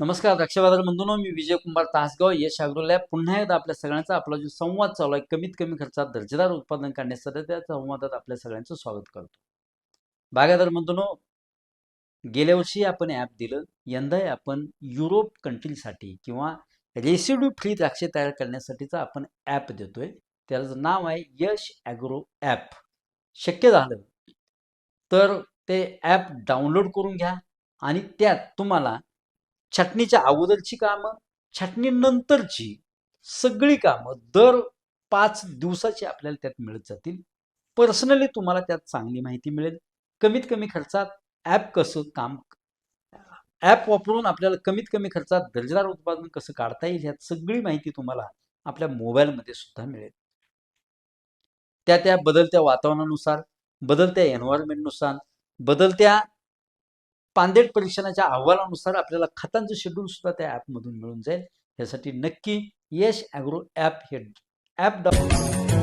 नमस्कार रक्षाबाजार बंधूंनो मी विजय कुमार तासगाव यश अॅग्रो लॅब पुन्हा एकदा आपल्या सगळ्यांचा आपला जो संवाद चालू आहे कमीत कमी खर्चात दर्जेदार उत्पादन काढण्यासाठी त्या संवादात आपल्या सगळ्यांचं स्वागत करतो. बागायदार बंधूंनो गेल्या वर्षी आपण ॲप दिलं यंदाही आपण युरोप कंट्रीसाठी किंवा रेसिड्यू फ्री द्राक्षे तयार करण्यासाठीचा आपण ॲप देतोय. त्याचं नाव आहे यश ॲग्रो ॲप. शक्य झालं तर ते ॲप डाउनलोड करून घ्या आणि त्यात तुम्हाला छाटणीच्या अगोदरची कामं छाटणीनंतरची सगळी कामं दर पाच दिवसाची आपल्याला त्यात मिळत जातील. पर्सनली तुम्हाला त्यात चांगली माहिती मिळेल. कमीत कमी खर्चात ॲप कसं काम ॲप वापरून आपल्याला कमीत कमी खर्चात दर्जेदार उत्पादन कसं काढता येईल ह्यात सगळी माहिती तुम्हाला आपल्या मोबाईलमध्ये सुद्धा मिळेल. त्या त्या बदलत्या वातावरणानुसार बदलत्या एन्व्हायरमेंटनुसार बदलत्या पांदेट परीक्षणाच्या अहवालानुसार आपल्याला खतांचं शेड्यूल सुद्धा त्या ॲपमधून मिळून जाईल. यासाठी नक्की यश ॲग्रो ॲप हे ॲप डाउनलोड